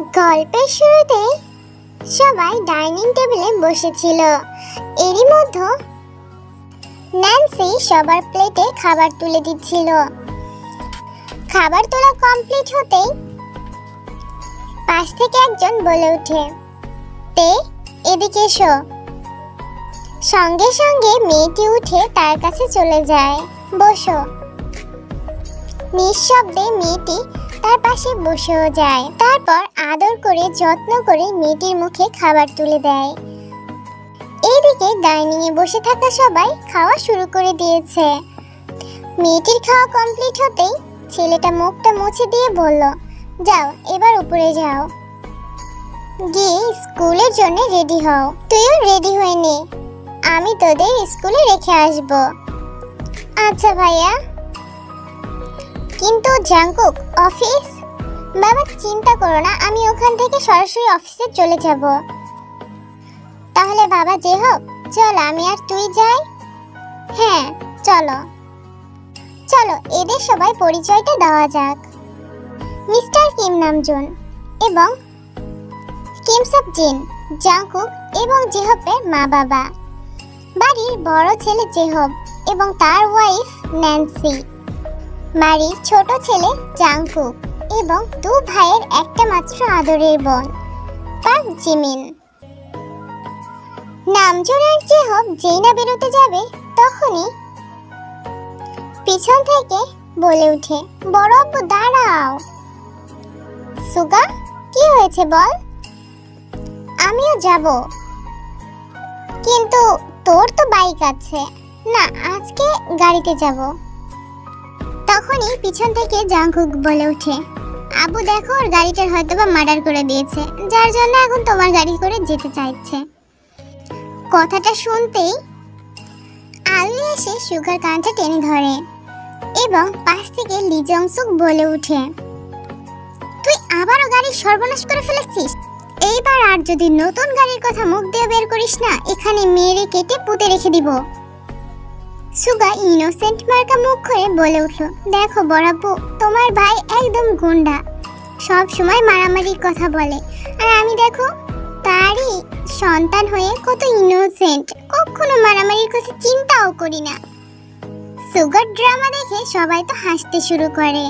গল্পের শুরুতে সবাই ডাইনিং টেবিলে বসেছিল। এরই মধ্যে ন্যান্সি সবার প্লেটে খাবার তুলে দিচ্ছিল। খাবার তোলা কমপ্লিট হতেই পাশ থেকে একজন বলে ওঠে, তে, এদিকে এসো। সঙ্গে সঙ্গে মেয়েটি উঠে তার কাছে চলে যায়। বসো। নিঃশব্দে মেয়েটি তার পাশে বসেও যায়। তারপর আদর করে, যত্ন করে মেয়েটির মুখে খাবার তুলে দেয়। এইদিকে ডাইনিং এ বসে থাকা সবাই খাওয়া শুরু করে দিয়েছে। মেয়েটির খাওয়া কমপ্লিট হতেই ছেলেটা মুখটা মুছে দিয়ে বলল, যাও, এবার উপরে যাও। গিয়ে স্কুলের জন্য রেডি হও। তুইও রেডি হয়ে নে। আমি তোদের স্কুলে রেখে আসব। আচ্ছা ভাইয়া। কিন্তু জাঙ্কুক অফিস? বাবা, চিন্তা করো না, আমি ওখান থেকে সরাসরি অফিসে চলে যাব। তাহলে বাবা, যে হোক, চল, আমি আর তুই যাই। হ্যাঁ চলো। চলো, এদের সবাই পরিচয়টা দেওয়া যাক। মিস্টার কিম নামজুন এবং কিম সব জিন জাঙ্কুক এবং জেহপের মা বাবা। বাড়ির বড় ছেলে জেহব এবং তার ওয়াইফ ন্যান্সি। বাড়ির ছোট ছেলে জাংকুক এবং দু ভাইয়ের একটা মাত্র আদরের বোন পাক জিমিন। নামজোর আর জেহব যেই না বেরোতে যাবে, তখনই পিছন থেকে বলে ওঠে বড় আব্বু দাঁড়াও। সুগা, কি হয়েছে বল? আমিও যাব। কিন্তু তোর তো বাইক আছে। না, আজকে গাড়িতে যাব। তখনই পিছন থেকে জাংকুক বলে ওঠে, আবু, দেখো, ওর গাড়িটার হয়তো বা মার্ডার করে দিয়েছে, যার জন্য এখন তোমার গাড়ি করে যেতে চাইছে। কথাটা শুনতেই আলু এসে সুগার কানটা টেনে ধরে এবং পাশ থেকে লিজংসুক বলে ওঠে, তুই আবারও গাড়ি সর্বনাশ করে ফেলেছিস? এইবার আর যদি নতুন গাড়ির কথা মুখ দিয়ে বের করিস না, এখানে মেরে কেটে পুঁতে রেখে দিব। সুগা ইনোসেন্ট মার্কা মুখ করে বলে উঠল, দেখো বড়াপু, তোমার ভাই একদম গুন্ডা। সব সময় মারামারির কথা বলে। আর আমি দেখো, তারই সন্তান হয়ে কত ইনোসেন্ট কখনো মারামারির কথা চিন্তাও করি না। সুগার ড্রামা দেখে সবাই তো হাসতে শুরু করে।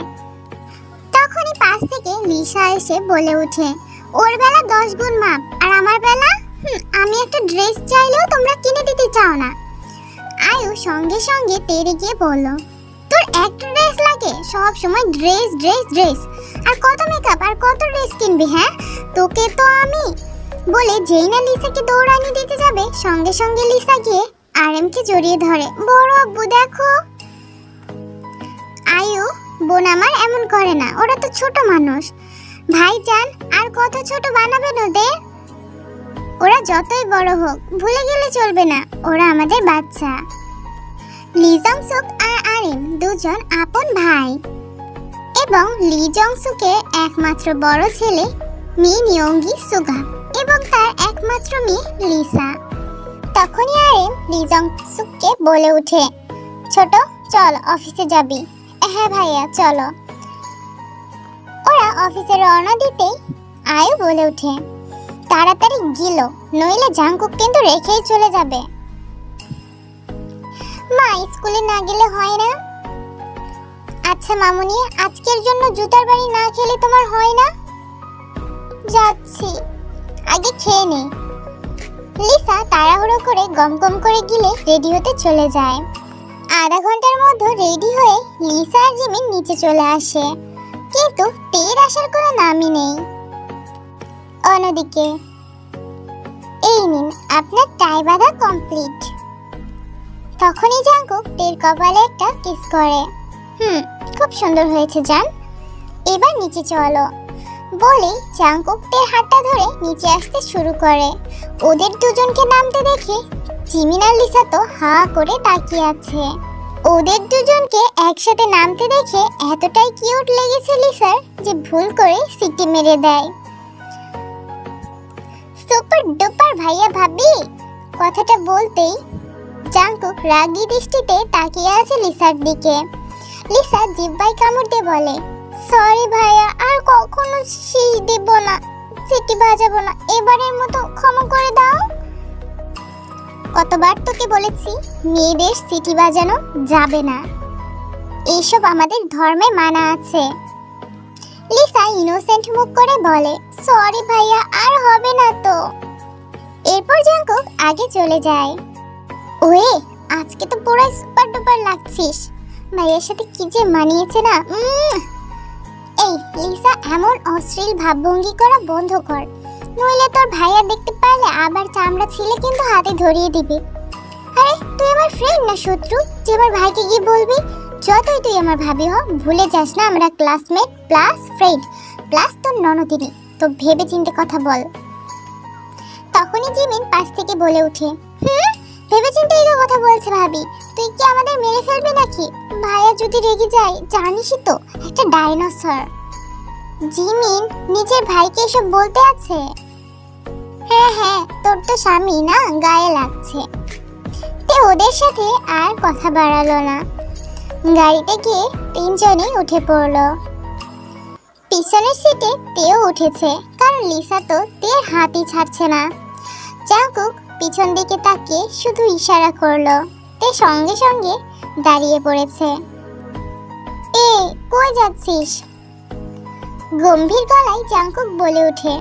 তখনই পাশ থেকে লিসা এসে বলে ওঠে, ওর বেলা দশ গুণ মাপ, আর আমার বেলা? আমি একটা ড্রেস চাইলেও তোমরা কিনে দিতে চাও না। আয়ু সঙ্গে সঙ্গে তেড়ে গিয়ে বলল, তোর একটা ড্রেস লাগে, সব সময় ড্রেস ড্রেস ড্রেস। আর কত মেকআপ আর কত ড্রেস কিনবি হ্যাঁ? তোকে তো আমি বলে যেই না লিসাকে দৌড়ানি দিতে যাবে, সঙ্গে সঙ্গে লিসা গিয়ে আরএমকে জড়িয়ে ধরে, বড় আব্বু, দেখো। আয়ু, বোন আমার এমন করে না, ওরা তো ছোট মানুষ। ভাইজান, আর কত ছোট বানাবেন ওদের? ওরা যতই বড় হোক, ভুলে গেলে চলবে না। ওরা আমাদের বাচ্চা। লিজং সুক আর আরিন দুজন আপন ভাই। এবং লি জংসুকের একমাত্র বড় ছেলে মি নিয়ঙ্গি সুগা এবং তার একমাত্র মেয়ে লিসা। তখনই আরিন লি জংসুককে বলে ওঠে, ছোট, চল অফিসে যাবি। হ্যাঁ ভাইয়া, চলো। ওরা অফিসে রওনা দিতেই আয়ু বলে ওঠে। তাড়াতাড়ি গিল, নইলে জাঙ্কুক কিন্তু রেখেই চলে যাবে। মা, স্কুলে না গেলে হয় না? আচ্ছা মামুনি, আজকের জন্য জুতার বাড়ি না খেলে তোমার হয় না? যাচ্ছি, আগে খেয়ে নে লিসা তাড়াহুড়ো করে গম গম করে গিলে রেডি হতে চলে যায়। আধা ঘণ্টার মধ্যে রেডি হয়ে লিসা আর জিমিন নিচে চলে আসে। কিন্তু তের আসার কোনো নামই নেই। অন্যদিকে এই নিন আপনার টাই বাঁধা কমপ্লিট তখনই জাঙ্কুক তের কপালে একটা কিস করে। হুম, খুব সুন্দর হয়েছে, জান। এবার নিচে চলো। বলেই জাঙ্কুক তের হাতটা ধরে নিচে আসতে শুরু করে। ওদের দুজনকে নামতে দেখে জিমিন আর লিসা তো হা করে তাকিয়ে আছে। ওদের দুজনকে একসাথে নামতে দেখে এতটাই কিউট লেগেছে লিসার যে ভুল করে সিটি মেরে দেয়। সুপার ডুপার ভাইয়া ভাবি। কথাটা বলতেই জাঙ্কুক রাগী দৃষ্টিতে তাকিয়ে আছে লিসার দিকে। লিসা জিব্বাই কামড় দিয়ে বলে, সরি ভাইয়া, আর কখনো শীষ দেব না সিটি বাজাবো না, এবারের মতো ক্ষমা করে দাও। কতবার তোকে বলেছি, মেয়েদের সিটি বাজানো যাবে না। এইসব আমাদের ধর্মে মানা আছে। লিসা ইনোসেন্ট মুখ করে বলে সরি ভাইয়া, আর হবে না তো। এরপর জাঙ্কুক আগে চলে যায়। ওয়ে, আজকে তো পুরো সুপার ডুপার লাগছিস। ভাইয়ের সাথে কি যে মানিয়েছে না! এই, লিসা, এমন অশ্লীল ভাবভঙ্গি করা বন্ধ কর। নইলে তোর ভাইয়া দেখতে পারলে আবার চামড়া ছিলে কিন্তু হাতে ধরিয়ে দিবি। আরে, তুই আমার ফ্রেন্ড না শত্রু? যে আমার ভাইকে গিয়ে বলবি যতই তুই আমার ভাবি হ ভুলে যাস না আমরা ক্লাসমেট প্লাস ফ্রেন্ড প্লাস তোর ননদিনী। তো ভেবে চিন্তে কথা বল। তখনই জিমিন পাশ থেকে বলে উঠে ভেবে চিন্তে এই কথা বলছে ভাবি। তুই কি আমাদের মেরে ফেলবি নাকি? ভাইয়া যদি রেগে যায়, জানিসই তো, একটা ডাইনোসর জিমিন নিজের ভাইকে এসব বলতে আছে? হ্যাঁ হ্যাঁ তোর তো স্বামী না, গায়ে লাগছে। তে ওদের সাথে আর কথা বাড়ালো না। গাড়িতে গিয়ে তিনজনই উঠে পড়ল। পিছনের সিটে তেও উঠেছে, কারণ লিসা তো তের হাতই ছাড়ছে না। জাঙ্কুক পিছন দিকে তাকিয়ে শুধু ইশারা করল, তে সঙ্গে সঙ্গে দাঁড়িয়ে পড়েছে। এ, কই যাচ্ছিস? গম্ভীর গলায় জাঙ্কুক বলে ওঠে,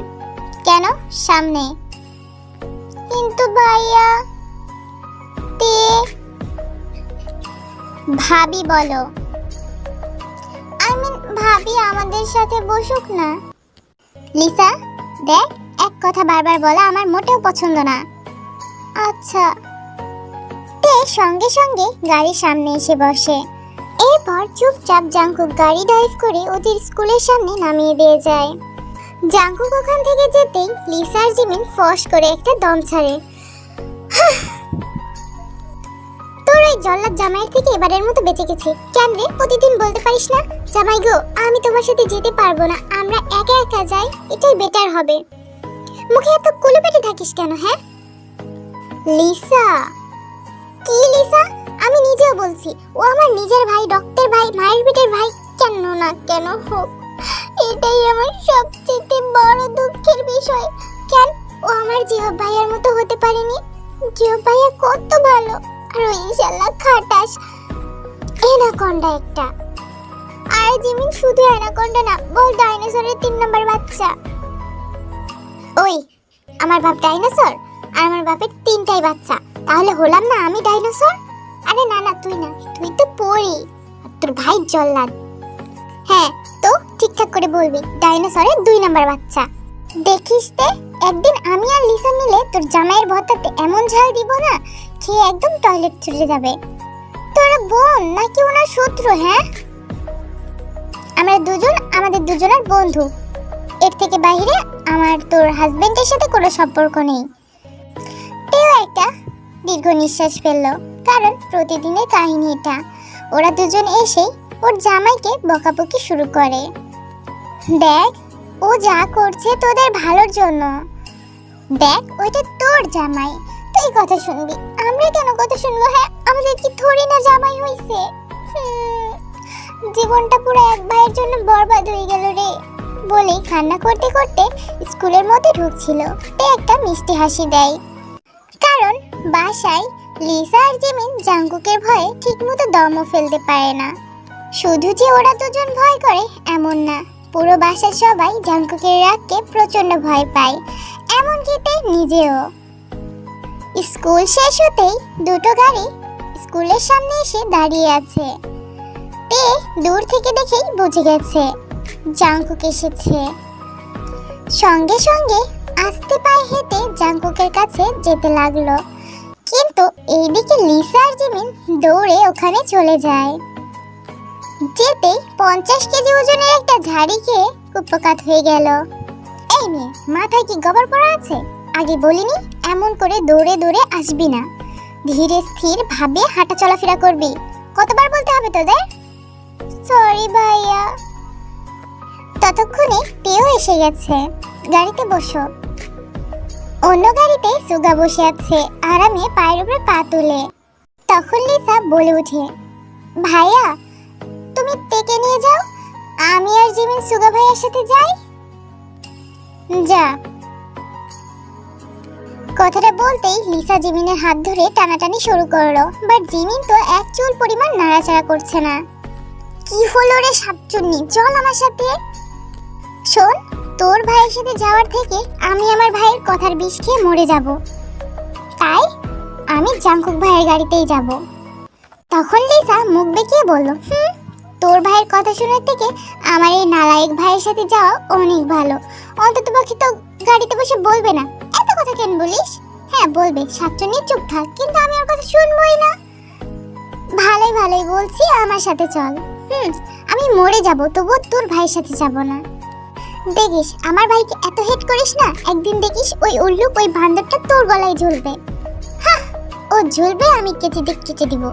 কেন? সামনে। কিন্তু ভাইয়া, তে ভাবি বলো। আই মিন ভাবি আমাদের সাথে বসুক না। লিসা, দেখ, এক কথা বারবার বলা আমার মোটেও পছন্দ না। আচ্ছা। তে সঙ্গে সঙ্গে গাড়ির সামনে এসে বসে। এরপর চুপচাপ জাঙ্কুক গাড়ি ড্রাইভ করে ওদের স্কুলের সামনে নামিয়ে দিয়ে যায়। জাঙ্কুক ওখান থেকে যেতেই লিসা আর জিমিন ফস করে একটা দম ছাড়ে। ওই জল্লাদ জামাইয়ের থেকে এবারের মতো বেঁচে গেছে। কেন রে? প্রতিদিন বলতে পারিস না? জামাই গো, আমি তোমার সাথে যেতে পারব না। আমরা একা একা যাই, এটাই বেটার হবে। মুখে এত কুলে পেটে থাকিস কেন হ্যাঁ? লিসা। কি লিসা? আমি নিজেও বলছি, ও আমার নিজের ভাই, রক্তের ভাই, মায়ের পেটের ভাই। কেন না, কেন হোক? এটাই আমার সবচেয়ে বড় দুঃখের বিষয়। কেন? ও আমার জিহব ভাইয়ের মতো হতে পারেনি? জিহব ভাইয়া কত ভালো। আর খাটাস। এনাকন্ডা একটা। আর জিমিন শুধু অ্যানাকন্ডা না, বল ডাইনোসরের তিন নম্বর বাচ্চা। ওই, আমার বাপ ডাইনোসর, আর আমার বাপের তিনটাই বাচ্চা। তাহলে হলাম না আমি ডাইনোসর? আরে না না, তুই না, তুই তো পড়ি। তোর ভাই জল্লাদ। হ্যাঁ তো ঠিকঠাক করে বলবি, ডাইনোসরের দুই নম্বর বাচ্চা। দেখিস তে একদিন আমি আর লিসা মিলে তোর জামাইয়ের ভর্তাতে এমন ঝাল দিব না, খেয়ে একদম টয়লেট চলে যাবে। তোরা বোন নাকি ওনার শত্রু হ্যাঁ? আমরা দুজন, আমাদের দুজনের বন্ধু। এর থেকে বাইরে আমার তোর হাজবেন্ডের সাথে কোনো সম্পর্ক নেই। তেও একটা দীর্ঘ নিঃশ্বাস ফেলল, কারণ প্রতিদিনের কাহিনী এটা। ওরা দুজন এসেই ওর জামাইকে বকাবকি শুরু করে। দেখ ও যা করছে তোদের ভালোর জন্য। দেখ, ওইটা তোর জামাই। তুই কথা শুনবি। আমরা কেন কথা শুনব হ্যাঁ? আমাদের কি থরি না জামাই হইছে? জীবনটা পুরো এক ভাইয়ের জন্য বরবাদ হয়ে গেল রে। বলেই কান্না করতে করতে স্কুলের মধ্যে ঢুকছিল। তে একটা মিষ্টি হাসি দেয়। কারণ বাসায় লিসা আর জিমিন জাঙ্কুকের ভয়ে ঠিকমতো দমও ফেলতে পারে না। শুধু যে ওরা দুজন ভয় করে, এমন না। পুরো বাসার সবাই জাঙ্কুকের রাগকে প্রচণ্ড ভয় পায়, এমনকি তে নিজেও। স্কুল শেষ হতেই দুটো গাড়ি স্কুলের সামনে এসে দাঁড়িয়ে আছে। তে দূর থেকে দেখেই বুঝে গেছে জাঙ্কুক এসেছে। সঙ্গে সঙ্গে আস্তে পায়ে হেঁটে জাঙ্কুকের কাছে যেতে লাগল। কিন্তু এইদিকে লিসা আর জিমিন দৌড়ে ওখানে চলে যায়। যেতেই পঞ্চাশ কেজি ওজনের একটা ঝাড়ি খেয়ে কুপকাত হয়ে গেল। এই মেয়ে, মাথায় কি গবর পড়া আছে? আগে বলিনি, এমন করে দৌড়ে দৌড়ে আসবি না। ধীরে স্থির ভাবে হাঁটা চলাফেরা করবি। কতবার বলতে হবে তোদের? সরি ভাইয়া। ততক্ষণে তেও এসে গেছে। গাড়িতে বসো। অন্য গাড়িতে সুগা বসে আছে, আরামে পায়ের উপরে পা তুলে। তখন লিসা বলে উঠে ভাইয়া তুমি তেকে নিয়ে যাও। আমি আর জিমিন, সুগা ভাইয়ের সাথে যাই। যা। কথাটা বলতেই লিসা জিমিনের হাত ধরে টানাটানি শুরু করল বাট জিমিন তো এক চুল পরিমাণ নাড়াচাড়া করছে না। কি হলো রে সাতচুন্নি চল আমার সাথে। শোন, তোর ভাইয়ের সাথে যাওয়ার থেকে আমি আমার ভাইয়ের কথার বিষ খেয়ে মরে যাব। তাই আমি জাঙ্কুক ভাইয়ের গাড়িতেই যাব। তখন লিসা মুখ বেঁকিয়ে বলল, হুম তোর ভাইয়ের কথা শোনার থেকে আমার এই নালায়েক ভাইয়ের সাথে যাওয়া অনেক ভালো। অন্তত পক্ষে তো গাড়িতে বসে বলবে না। এত কথা কেন বলিস? হ্যাঁ বলবে। সাতচুন্নি চুপ থাক কিন্তু আমি ওর কথা শুনবই না। ভালোই ভালোই বলছি আমার সাথে চল। হুম আমি মরে যাব তবুও তোর ভাইয়ের সাথে যাব না। দেখিস আমার ভাইকে এত হেট করিস না একদিন দেখিস ওই উল্লুক ওই বান্দরটা তোর গলায় ঝুলবে। হাহ, ও ঝুলবে আমি কেটে দিক কেটে দিব।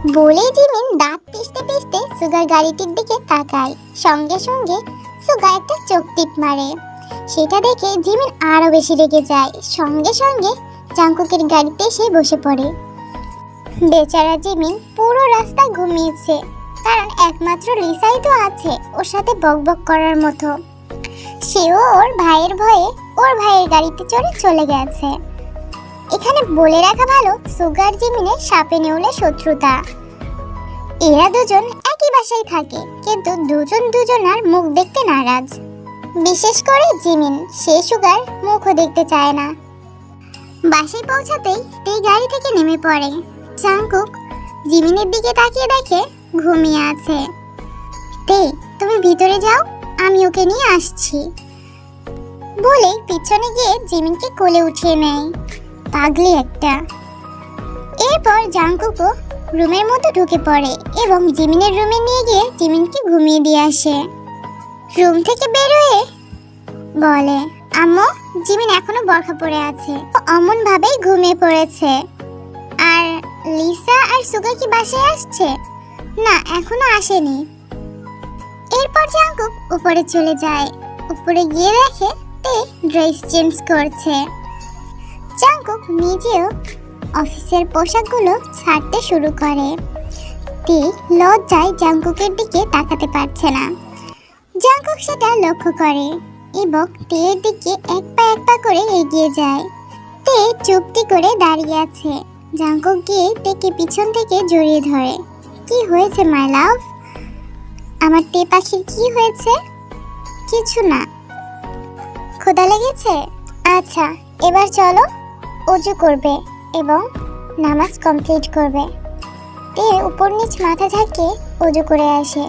বলে জিমিন দাঁত পিষতে পিষতে সুগার গাড়িটির দিকে তাকায়। সঙ্গে সঙ্গে সুগা একটা চোখ টিপ মারে। সেটা দেখে জিমিন আরও বেশি রেগে যায়। সঙ্গে সঙ্গে জাঙ্কুকের গাড়িতে সে বসে পড়ে। বেচারা জিমিন পুরো রাস্তা ঘুমিয়েছে, কারণ একমাত্র লিসাই তো আছে ওর সাথে বকবক করার মতো। সেও ওর ভাইয়ের ভয়ে ওর ভাইয়ের গাড়িতে চড়ে চলে গেছে। এখানে বলে রাখা ভালো, সুগার জিমিনের সাপে নেউলে শত্রুতা। এরা দুজন একই বাসায় থাকে, কিন্তু দুজন দুজনার মুখ দেখতে নারাজ। বিশেষ করে জিমিন, সে সুগার মুখও দেখতে চায় না। বাসায় পৌঁছাতেই তে গাড়ি থেকে নেমে পড়ে। চাঙ্কুক জিমিনের দিকে তাকিয়ে দেখে ঘুমিয়ে আছে। তে, তুমি ভিতরে যাও, আমি ওকে নিয়ে আসছি। বলে পিছনে গিয়ে জিমিনকে কোলে উঠিয়ে নেয়। পাগলি একটা। এরপর জাঙ্কুকও রুমের মধ্যে ঢুকে পড়ে এবং জিমিনের রুমে নিয়ে গিয়ে জিমিনকে ঘুমিয়ে দিয়ে আসে। রুম থেকে বের হয়ে বলে, আম্মু, জিমিন এখনও বরখা পড়ে আছে। অমন ভাবেই ঘুমিয়ে পড়েছে। আর লিসা আর সুগা কি বাসায় আসছে? না, এখনও আসেনি। এরপর জাঙ্কুক উপরে চলে যায়। উপরে গিয়ে দেখে তে ড্রেস চেঞ্জ করছে। জাঙ্কুক নিজেও অফিসের পোশাকগুলো ছাড়তে শুরু করে। তে লজ্জায় জাঙ্কুকের দিকে তাকাতে পারছে না। জাঙ্কুক সেটা লক্ষ্য করে এবং তেয়ের দিকে এক পা এক পা করে এগিয়ে যায়। তে চুপটি করে দাঁড়িয়ে আছে। জাঙ্কুক গিয়ে তেকে পিছন থেকে জড়িয়ে ধরে। কি হয়েছে, মাই লাভ? আমার তে পাখির কি হয়েছে? কিছু না। ক্ষুধা লেগেছে? আচ্ছা এবার চলো। অজু করবে এবং নামাজ কমপ্লিট করবে। তে উপর নিচ মাথা ঝাঁকিয়ে অজু করে আসে।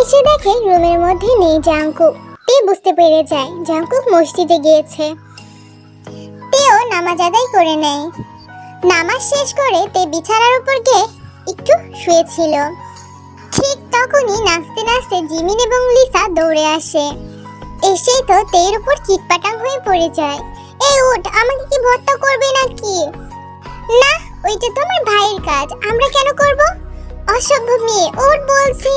এসে দেখে রুমের মধ্যে নেই জাঙ্কুক তে বুঝতে পেরে যায় জাঙ্কুক মসজিদে গিয়েছে। তেও নামাজ আদায় করে নেয়। নামাজ শেষ করে তে বিছানার উপর গিয়ে একটু শুয়েছিল। ঠিক তখনই নাচতে নাচতে জিমিন এবং লিসা দৌড়ে আসে। এসেই তো তের উপর চিটপাটাং হয়ে পড়ে যায়। এই উঠ, আমাকে কি ভর্তা করবে নাকি? না, ওইটা তো আমার ভাইয়ের কাজ। আমরা কেন করব? অসভ্য মেয়ে ওঠ বলছি।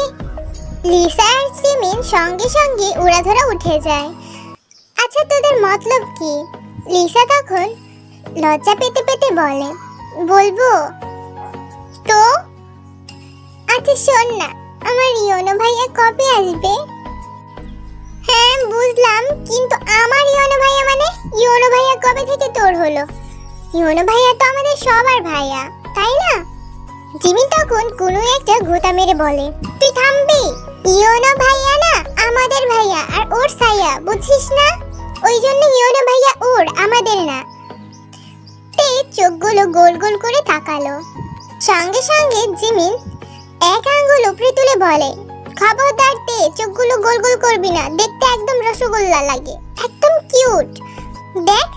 লিসা আর জিমিন সঙ্গে সঙ্গে উড়াধরা উঠে যায়। আচ্ছা তোদের মতলব কি? লিসা তখন লজ্জা পেতে পেতে বলে, বলব? তো? আচ্ছা শোন না, আমার ইয়োনো ভাইয়া কবে আসবে? হ্যাঁ বুঝলাম, কিন্তু আমার ইয়োনো ভাইয়া মানে ইয়োনো ভাইয়া কবে থেকে তোর হলো? ইয়োনো ভাইয়া তো আমাদের সবার ভাইয়া, তাই না? জিমি তখন কোনো একটা ঘোতা মেরে বলে, তুই থামবি? ইয়োনো ভাইয়া না আমাদের ভাইয়া, আর ওর সাইয়া বুঝছিস না? ওই জন্য ইয়োনো ভাইয়া ওর, আমাদের না। তে চোখগুলো গোল গোল করে তাকালো। সঙ্গে সঙ্গে জিমিন এক আঙ্গুল উপরে তুলে বলে খবরদার তে, চোখগুলো গোল গোল করবি না, দেখতে একদম রসগোল্লা লাগে, একদম কিউট। দেখ,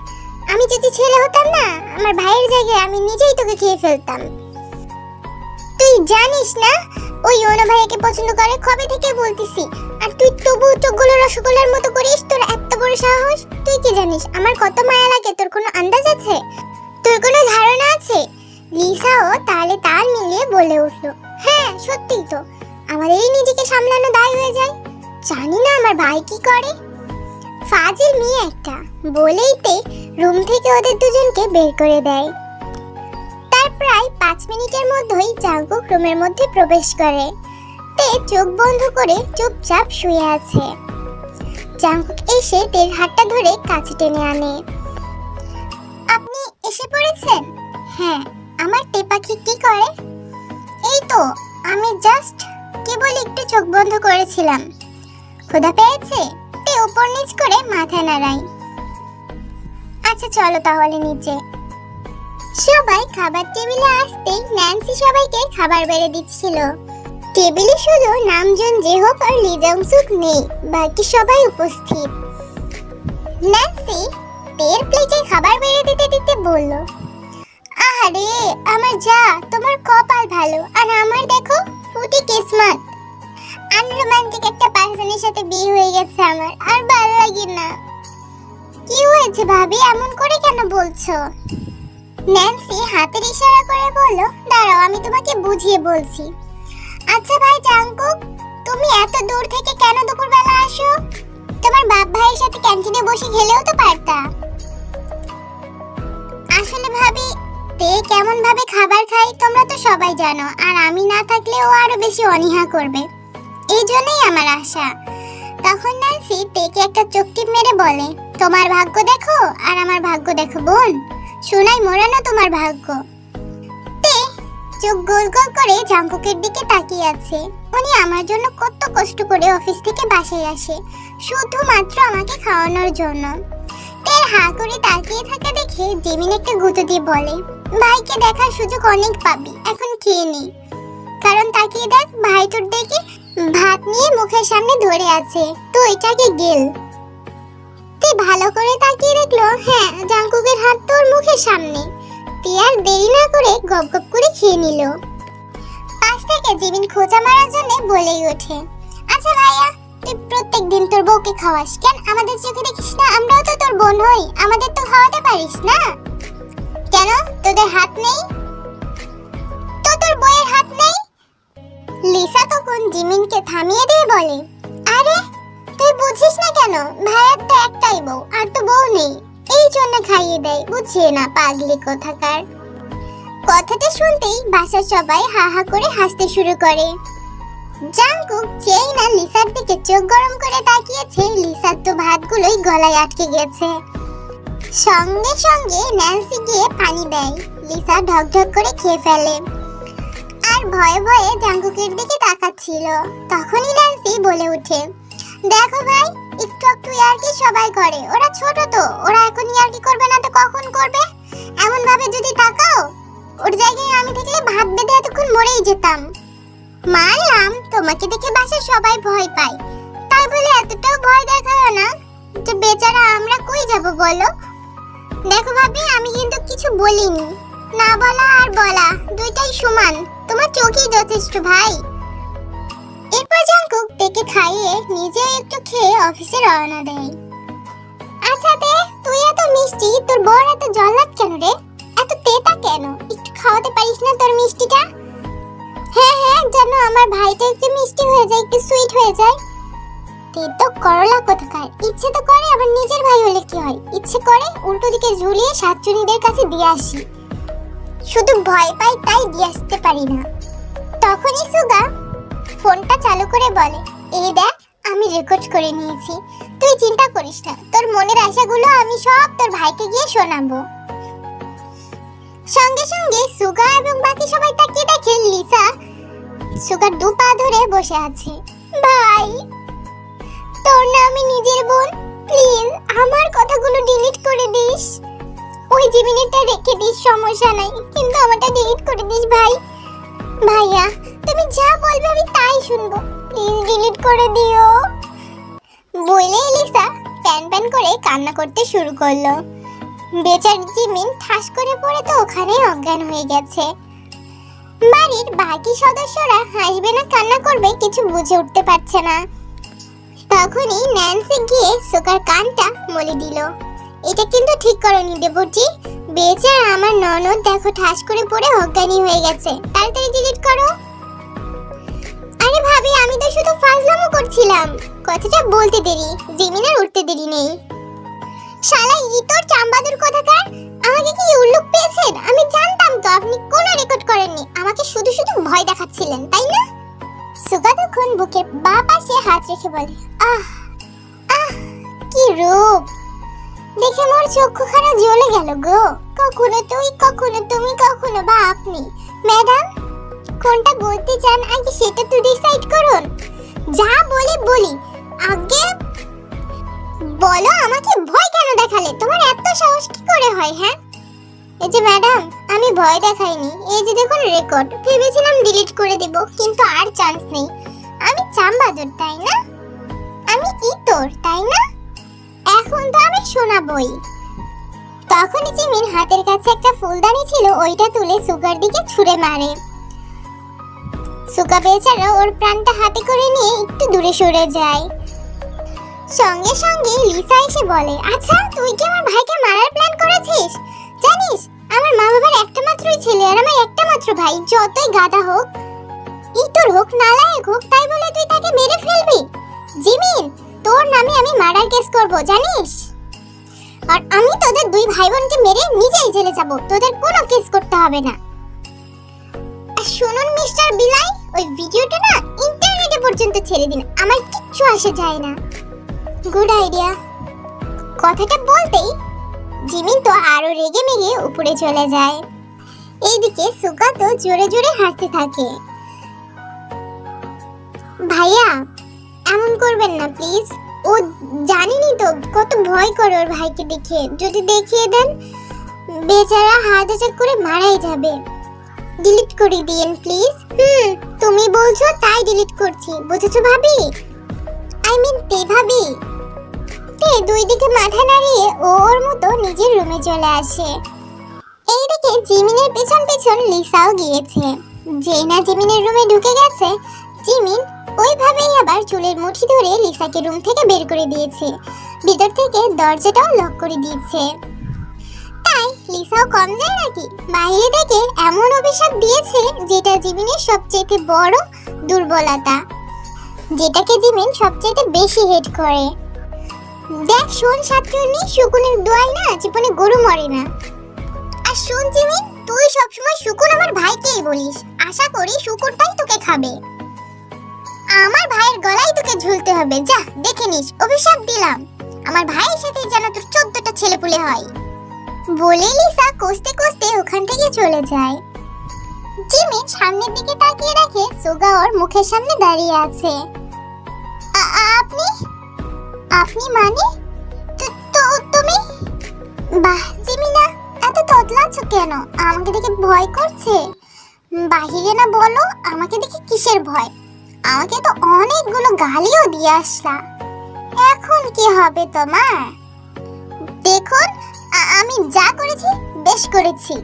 আমি যদি ছেলে হতাম না, আমার ভাইয়ের জায়গায় আমি নিজেই তোকে খেয়ে ফেলতাম। তুই জানিস না, ওই অন্য ভাইয়াকে পছন্দ করে কবে থেকে বলতেছি? আর তুই তবু চোখগুলো রসগোল্লার মতো করিস, তোর এত বড় সাহস? তুই কি জানিস, আমার কত মায়া লাগে, তোর কোনো আন্দাজ আছে? তোর কোনো ধারণা আছে? লিসাও তাহলে তাল মিলিয়ে বলে উঠল হ্যাঁ সত্যিই তো। আমাদেরই নিজেকে সামলানো দায় হয়ে যায়। জানি না আমার ভাই কি করে। ফাজিল মেয়ে একটা, বলেই তে রুম থেকে ওদের দুজনকে বের করে দেয়। তার প্রায় পাঁচ মিনিটের মধ্যেই জাঙ্কুক রুমের মধ্যে প্রবেশ করে। তে চোখ বন্ধ করে চুপচাপ শুয়ে আছে। জাঙ্কুক এসে তের হাতটা ধরে কাছে টেনে আনে। আপনি এসে পড়েছেন? হ্যাঁ আমার তে পাখি কি করে? এই তো, আমি জাস্ট কেবল একটু চোখ বন্ধ করেছিলাম। ক্ষুধা পেয়েছে? তে উপর নিচ করে মাথা নাড়াই। আচ্ছা চলো তাহলে নিচে। সবাই খাবার টেবিলে আসতেই ন্যান্সি সবাইকে খাবার বেড়ে দিচ্ছিল। টেবিলে শুধু নামজন জেহক আর লিজংসুক নেই, বাকি সবাই উপস্থিত। ন্যান্সি তের প্লেটে খাবার বেড়ে দিতে দিতে বলল আরে আমার যা, তোমার কপাল ভালো। আর আমার দেখো ফুটি কিসমত। আনরোমান্টিক একটা পার্সনের সাথে বিয়ে হয়ে গেছে আমার, আর ভালো লাগে না। কি হয়েছে ভাবি, এমন করে কেন বলছো? ন্যান্সি, হাতের ইশারা করে বলল, দাঁড়াও, আমি তোমাকে বুঝিয়ে বলছি। আচ্ছা ভাই জাঙ্কুক তুমি এত দূর থেকে কেন দুপুরবেলা আসো? তোমার বাপ ভাইয়ের সাথে ক্যান্টিনে বসে খেলেও তো পারতা? আসলে ভাবি তে কেমন ভাবে খাবার খাই তোমরা তো সবাই জানো, আর আমি না থাকলে ও আরও বেশি অনীহা করবে। এই জন্যই আমার আশা। তখন ন্যান্সি তেকে একটা চোখটিপ মেরে বলে, তোমার ভাগ্য দেখো আর আমার ভাগ্য দেখো বোন। সোনাই মোড়ানো তোমার ভাগ্য। তে চোখ গোল গোল করে জাঙ্কুকের দিকে তাকিয়ে আছে। উনি আমার জন্য কত কষ্ট করে অফিস থেকে বাসায় আসে, শুধুমাত্র আমাকে খাওয়ানোর জন্য। তের হা করে তাকিয়ে থাকা দেখে জেমিন একটা গুঁতো দিয়ে বলে ভাইকে দেখার সুযোগ অনেক পাবি, এখন খেয়ে নি। কারণ তাকিয়ে দেখ, ভাই তোর দেখে ভাত নিয়ে মুখের সামনে ধরে আছে। তো এটাকে গেল। তে ভালো করে তাকিয়ে দেখল হ্যাঁ জাঙ্কুকের হাত তোর মুখের সামনে। তে আর দেরি না করে গপ গপ করে খেয়ে নিল। পাশ থেকে জিমিন খোঁজা মারার জন্য বলেই ওঠে আচ্ছা ভাইয়া, তুই প্রত্যেক দিন তোর বউকে খাওয়াস কেন? আমাদের চোখে দেখিস না, আমরাও তো তোর বোন হই, আমাদের তো খাওয়াতে পারিস না? কেন? তোদের হাত নেই? তো তোর বইয়ের হাত নেই? লিসা তখন জিমিনকে থামিয়ে দিয়ে বলে, আরে, তুই বুঝিস না কেন? ভাইয়ার তো একটাই বউ, আর তো বউ নেই। এই জন্য খাইয়ে দেয়, বুঝিয়ে না পাগলি কোথাকার। কথাটা শুনতেই বাসার সবাই হা হা করে হাসতে শুরু করে। জাংকুক যেই না লিসার দিকে চোখ গরম করে তাকিয়েছে, লিসার তো ভাতগুলোই গলায় আটকে গেছে। সঙ্গে সঙ্গে ন্যান্সি গিয়ে পানি দেয়। লিসা ঢক ঢক করে খেয়ে ফেলে। আর ভয়ে ভয়ে জাঙ্কুকের দিকে তাকাচ্ছিল। তখনই ন্যান্সি বলে ওঠে, দেখো ভাই, একটু একটু ইয়ার্কি সবাই করে। ওরা ছোট তো, ওরা এখন ইয়ার্কি করবে না তো কখন করবে? এমন ভাবে যদি তাকাও, ওর জায়গায় আমি থাকলে ভাত বেঁধে এতক্ষণ মরেই যেতাম। মানলাম তোমাকে দেখে বাসার সবাই ভয় পায়। তাই বলে এতটাও ভয় দেখাল না যে বেচারা আমরা কই যাব বলো? দেখো ভাবি, আমি কিন্তু কিছু বলিনি। না বলা আর বলা, দুইটাই সমান। তোমার চোখই যথেষ্ট ভাই। এরপর জাঙ্কুক দেখে খাইয়ে নিজে একটু খেয়ে অফিসে রওনা দেয়। আচ্ছা দে তুই এত মিষ্টি, তোর বর এত জল্লাদ কেন রে? এত তেতা কেন? একটু খাওয়াতে পারিস না তোর মিষ্টিটা? হ্যাঁ হ্যাঁ যেন আমার ভাইটা একটু মিষ্টি হয়ে যায়, একটু সুইট হয়ে যায়। তে তো করলা কোথাকার? ইচ্ছে তো করে, আবার নিজের ভাই হলে কি হয়। ইচ্ছে করে উল্টো দিকে ঝুলিয়ে সাতচুনিদের কাছে দিয়ে আসি। শুধু ভয় পাই তাই দিয়ে আসতে পারি না। তখনই সুগা ফোনটা চালু করে বলে, এই দেখ, আমি রেকর্ড করে নিয়েছি। তুই চিন্তা করিস না, তোর মনের আশাগুলো আমি সব তোর ভাইকে গিয়ে শোনাবো। সঙ্গে সঙ্গে সুগা এবং বাকি সবাই তাকিয়ে দেখে লিসা সুগার দু পা ধরে বসে আছে। ভাই তোর না আমি নিজের বোন? প্লিজ, আমার কথাগুলো ডিলিট করে দিস। ওই জিমিনেরটা রেখে দিস, সমস্যা নাই। কিন্তু আমারটা ডিলিট করে দিস, ভাই। ভাইয়া, তুমি যা বলবে আমি তাই শুনব। প্লিজ ডিলিট করে দিও। বলে লিসা প্যান প্যান করে কান্না করতে শুরু করল। বেচার জিমিন ঠাস করে পড়ে তো ওখানে অজ্ঞান হয়ে গেছে। বাড়ির বাকি সদস্যরা হাসবে না, কান্না করবে, কিছু বুঝে উঠতে পারছে না। তখনই ন্যান্সি গিয়ে সুকার কানটা মলে দিল। এটা কিন্তু ঠিক করনি দেবজি বেচার আমার ননদ দেখো ঠাস করে পড়ে অজ্ঞানী হয়ে গেছে। তাড়াতাড়ি ডিলিট করো। আরে ভাবি, আমি তো শুধু ফাজলামো করছিলাম। কথাটা বলতে দেরি, জিমিনার উঠতে দেরি নেই। শালা ইতর চাম্বাদুর কথাকার? আমাকে কি উল্লুক পেয়েছেন? আমি জানতাম তো, আপনি কোনো রেকর্ড করেননি। আমাকে শুধু শুধু ভয় দেখাচ্ছিলেন, তাই না? সুগা তখন বুকের বা পাশে হাত রেখে বলে, আহ আহ রূপ। দেখে মোর চক্ষুখানা জ্বলে গেল গো। কখনো তুই, কখনো তুমি, কখনো বা আপনি। ম্যাডাম, কোনটা বলতে চান আগে সেটা তো ডিসাইড করুন। যা বলি বলি। আগে বলো আমাকে ভয় কেন দেখালে? তোমার এত সাহস কি করে হয় হ্যাঁ? এই যে ম্যাডাম, আমি ভয় দেখাইনি। এই যে দেখুন রেকর্ড ভেবেছিলাম ডিলিট করে দেব, কিন্তু আর চান্স নেই। আমি চাম্বাদুর, তাই না? আমি ইতর, তাই না? এখন তো আমি শোনাবই। তখনই জিমিন হাতের কাছে একটা ফুলদানি ছিল, ওইটা তুলে সুগার দিকে ছুঁড়ে মারে। সুকা বেচারা ওর প্রাণটা হাতে করে নিয়ে একটু দূরে সরে যায়। সঙ্গে সঙ্গে লিসা এসে বলে আচ্ছা তুই কি আমার ভাইকে মারার প্ল্যান করেছিস? জানিস আমার মা বাবার একটা মাত্রই ছেলে আর আমার একটা মাত্র ভাই। যতই গাদা হোক ইতর হোক, নালায়ক হোক, তাই বলে তুই তাকে মেরে ফেলবি? জিমিন তোর নামে আমি মার্ডার কেস করব, জানিস? আর আমি তোদের দুই ভাই বোনকে মেরে নিজেই জেলে যাব। তোদের কোনো কেস করতে হবে না। আর শুনুন, মিস্টার বিলাই, ওই ভিডিওটা না ইন্টারনেটে পর্যন্ত ছেড়ে দিন। আমার কিচ্ছু আসে যায় না। Good idea. কথাটা বলতেই জিমিন তো আরও রেগে মেগে উপরে চলে যায়। এইদিকে সুকা তো জোরে জোরে হাঁটতে থাকে। ভাইয়া, এমন করবেন না, প্লিজ। ও জানিনি তো, কত ভয় করে ওর ভাইকে দেখে। যদি দেখিয়ে দেন, বেচারা হার্ট অ্যাটাক করে মারাই যাবে। ডিলিট করে দিয়েন প্লিজ হুম, তুমি বলছো, তাই ডিলিট করছি। বুঝেছ ভাবি? আই মিন তে ভাবি? দুই দিকে মাথা নাড়িয়ে ও ওর মতো নিজের রুমে চলে আসে। এইদিকে জিমিনের পেছন পেছন লিসাও গিয়েছে। যেই না জিমিনের রুমে ঢুকে গেছে, জিমিন ওইভাবেই আবার চুলের মুঠি ধরে লিসাকে রুম থেকে বের করে দিয়েছে। ভিতর থেকে দরজাটাও লক করে দিয়েছে। তাই লিসাও কম যায় নাকি? বাইরে থেকে এমন অভিশাপ দিয়েছে যেটা জিমিনের সবচেয়ে বড় দুর্বলতা। যেটাকে জিমিন সবচেয়ে বেশি হেড করে। দেখ, শোন সাতচুন্নি, শুকুনের দোয়াই না জীবনে গরু মরে না। আর শোন জিমিন, তুই সবসময় শুকুন আমার ভাইকেই বলিস। আশা করি শুকুরটাই তোকে খাবে। আমার ভাইয়ের গলায় তোকে ঝুলতে হবে। যা, দেখে নিস, অভিশাপ দিলাম। আমার ভাইয়ের সাথে যেন তোর চোদ্দটা ছেলেপুলে হয়। বলে লিসা কষতে কষতে ওখান থেকে চলে যায়। জিমি সামনের দিকে তাকিয়ে দেখে সুগা ওর মুখের সামনে দাঁড়িয়ে আছে। আপনি? আপনি মানে? তো- তুমি? বাহ, জিমিনা, এত ততলাচ্ছ কেন? আমাকে দেখে ভয় করছে। বাহিরে না বলো, আমাকে দেখে কিসের ভয়? আমাকে তো অনেকগুলো গালিও দিয়ে আসলা। এখন কি হবে তোমার? দেখুন আমি যা করেছি, বেশ করেছি।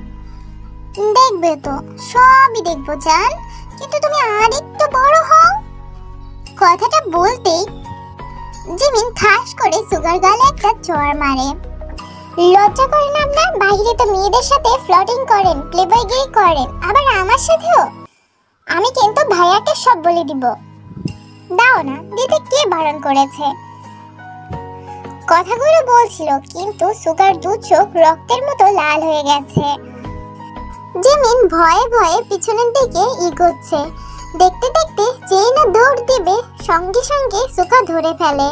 দেখবে তো, সবই দেখব, জান। কিন্তু তুমি আরেকটু বড় হও। কথাটা বলতেই জিমিন ঠাস করে সুগার গালে একটা চড় মারে। লজ্জা করেন আপনার? বাইরে তো মেয়েদের সাথে ফ্লটিং করেন প্লেবয়গিরি করেন। আবার আমার সাথেও? আমি কিন্তু ভাইয়াকে সব বলে দিব। দাও না, দিতে কে বারণ করেছে? কথাগুলো বলছিল, কিন্তু সুগার দু চোখ রক্তের মতো লাল হয়ে গেছে। জিমিন ভয়ে ভয়ে পিছনের দিকে এগোচ্ছে। দেখতে দেখতে যেই না দৌড় দেবে সঙ্গে সঙ্গে সুকা ধরে ফেলে।